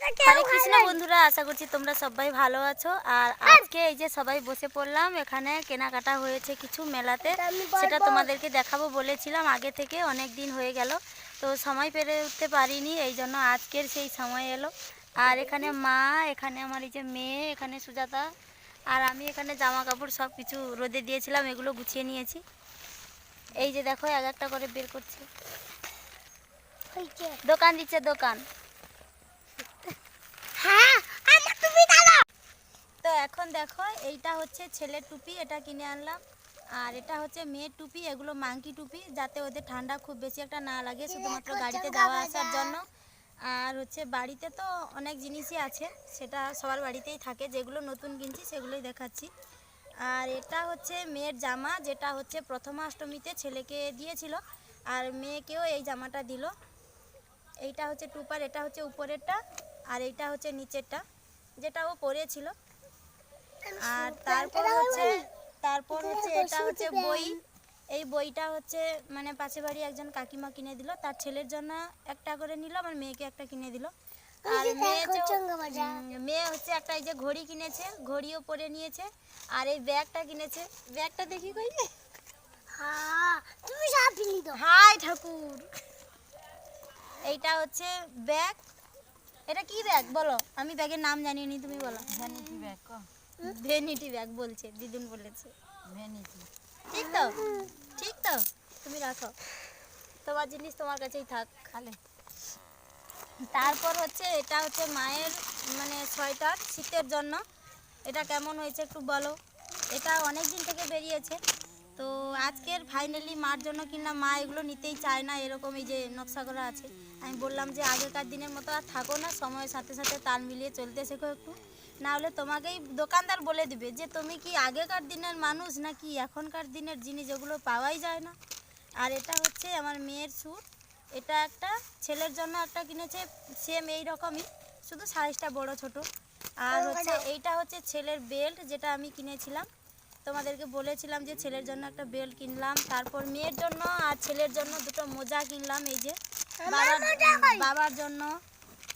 হরে কৃষ্ণ বন্ধুরা আশা করছি তোমরা সবাই ভালো আছো। আর আজকে এই যে সবাই বসে পড়লাম এখানে কেনাকাটা হয়েছে কিছু মেলাতে। সেটা তোমাদেরকে দেখাবো বলেছিলাম আগে থেকে অনেক দিন হয়ে গেল। তো সময় পেরে উঠতে পারিনি এই জন্য আজকের সেই সময় এলো। আর এখানে মা এখানে আমার এই যে মেয়ে এখানে সুজাতা আর আমি এখানে জামা কাপড় সব কিছু রোদে দিয়েছিলাম এগুলো গুছিয়ে নিয়েছি। এই যে দেখো এক একটা করে বের করছে। দোকান দিচ্ছে দোকান হ্যাঁ আমার তুমি দাদা তো এখন দেখো এইটা হচ্ছে ছেলের টুপি এটা কিনে আনলাম। আর এটা হচ্ছে মেয়ের টুপি এগুলো মাংকি টুপি যাতে ওদের ঠান্ডা খুব বেশি একটা না লাগে শুধুমাত্র গাড়িতে যাওয়া আসার জন্য। আর হচ্ছে বাড়িতে তো অনেক জিনিসই আছে সেটা সবার বাড়িতেই থাকে যেগুলো নতুন কিনছি সেগুলোই দেখাচ্ছি। আর এটা হচ্ছে মেয়ের জামা যেটা হচ্ছে প্রথমাষ্টমীতে ছেলেকে দিয়েছিল আর মেয়েকেও এই জামাটা দিল। এইটা হচ্ছে টুপার এটা হচ্ছে উপরেরটা আর এইটা হচ্ছে নিচেরটা যেটা ও পরেছিল। আর তারপর হচ্ছে তারপর হচ্ছে এটা হচ্ছে বই। এই বইটা হচ্ছে মানে পাশে বাড়ি একজন কাকিমা কিনে দিল। তার ছেলের জন্য একটা করে নিল আমার মেয়েকে একটা কিনে দিল। আর মেয়ে হচ্ছে একটা এই যে ঘড়ি কিনেছে ঘড়িও পরে নিয়েছে আর এই ব্যাগটা কিনেছে। ব্যাগটা দেখি কই হ্যাঁ হাই ঠাকুর। এইটা হচ্ছে ব্যাগ এটা কি ব্যাগ? বলো। আমি ব্যাগের নাম জানি নি তুমি বলো। ভ্যানিটি ব্যাগ ক। ভেনিটি ব্যাগ বলছে দিদুন বলেছে। ভ্যানিটি। ঠিক তো? ঠিক তো? তুমি রাখো। তোমার জিনিস তোমার কাছেই থাক। খালে। তারপর হচ্ছে এটা হচ্ছে মায়ের মানে সোয়েটার শীতের জন্য। এটা কেমন হয়েছে একটু বলো। এটা অনেক দিন থেকে বেরিয়েছে। তো আজকের ফাইনালি মার জন্য কিনা মা এগুলো নিতেই চায় না এরকম এই যে নকশা করা আছে। আমি বললাম যে আগেকার দিনের মতো আর থাকো না সময়ের সাথে সাথে তাল মিলিয়ে চলতে শেখো একটু। না হলে তোমাকেই দোকানদার বলে দিবে যে তুমি কি আগেকার দিনের মানুষ নাকি এখনকার দিনের জিনিস এগুলো পাওয়াই যায় না। আর এটা হচ্ছে আমার মেয়ের স্যুট এটা একটা ছেলের জন্য একটা কিনেছে সেম এই রকমই শুধু সাইজটা বড় ছোট। আর হচ্ছে এইটা হচ্ছে ছেলের বেল্ট যেটা আমি কিনেছিলাম। তোমাদেরকে বলেছিলাম যে ছেলের জন্য একটা বেল্ট কিনলাম তারপর মেয়ের জন্য আর ছেলের জন্য দুটো মোজা কিনলাম এই যে বাবার বাবার জন্য।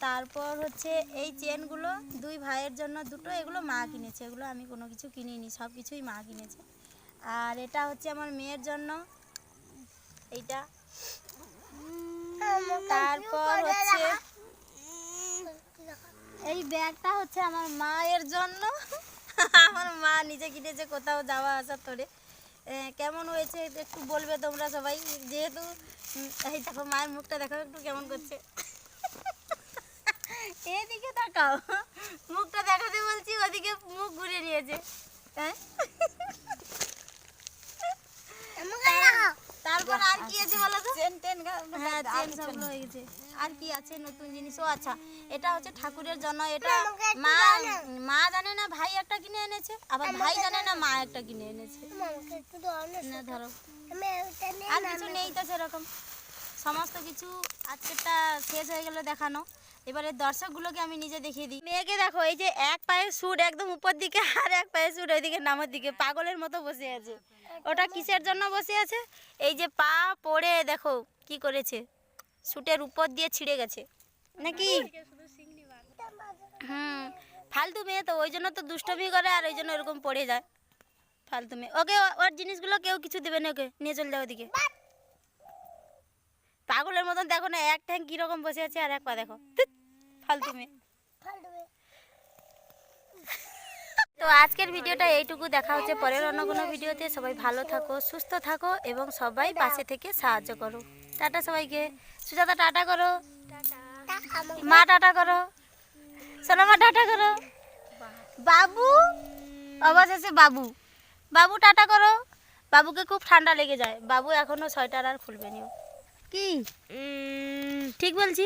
তারপর হচ্ছে এই চেনগুলো দুই ভাইয়ের জন্য দুটো এগুলো মা কিনেছে এগুলো আমি কোনো কিছু কিনিনি সব কিছুই মা কিনেছে। আর এটা হচ্ছে আমার মেয়ের জন্য এইটা। তারপর হচ্ছে এই ব্যাগটা হচ্ছে আমার মায়ের জন্য। মা নিজে কিনেছে কোথাও যাওয়া আসা তোরে। কেমন হয়েছে একটু বলবে তোমরা সবাই। যেহেতু এই দেখো, মায়ের মুখটা দেখো একটু কেমন করছে। এদিকে তাকাও। মুখটা দেখাতে বলছি, ওদিকে মুখ ঘুরে নিয়েছে। হ্যাঁ আমাকে লাগাও তারপর আর কি আছে বলো তো চেন টেন হ্যাঁ চেন সবগুলো হয়ে গেছে। আর কি আছে নতুন জিনিস ও আচ্ছা এটা হচ্ছে ঠাকুরের জন্য এটা মা মা জানে না ভাই একটা কিনে এনেছে আবার ভাই জানে না মা একটা কিনে এনেছে। না ধরো। আমি ওটা নিয়ে আর কিছু নেই তো সেরকম। সমস্ত কিছু আজকেরটা শেষ হয়ে গেল দেখানো। এবারে দর্শকগুলোকে আমি নিজে দেখিয়ে দিই। মেয়েকে দেখো এই যে এক পায়ে সুট একদম উপর দিকে আর এক পায়ে সুট ওইদিকে নামের দিকে পাগলের মতো বসে আছে। ওটা কিসের জন্য বসে আছে? এই যে পা পড়ে, দেখো কি করেছে। সুটের উপর দিয়ে ছিঁড়ে গেছে। নাকি? হুম, ফালতু মেয়ে তো, ওই জন্য তো দুষ্টমি করে আর ওই জন্য এরকম পড়ে যায়। ফালতু মেয়ে। ওকে ওর জিনিসগুলো কেউ কিছু দেবে না ওকে, নিয়ে চলে যাও ওদিকে। পাগলের মতন দেখো না, এক ঠ্যাং কীরকম বসে আছে আর এক পা, দেখো। ফালতু মেয়ে। তো আজকের ভিডিওটা এইটুকু। দেখা হচ্ছে পরের অন্য কোনো ভিডিওতে। সবাই ভালো থাকো, সুস্থ থাকো এবং সবাই পাশে থেকে সাহায্য করো। টাটা সবাইকে। সুজাতা টাটা করো। মা টাটা করো। সোনামা টাটা করো। বাবু? অবশেষে বাবু। বাবু টাটা করো। বাবুকে খুব ঠান্ডা লেগে যায়। বাবু এখনও সোয়েটার আর খুলবে নিও কি? ঠিক বলছি?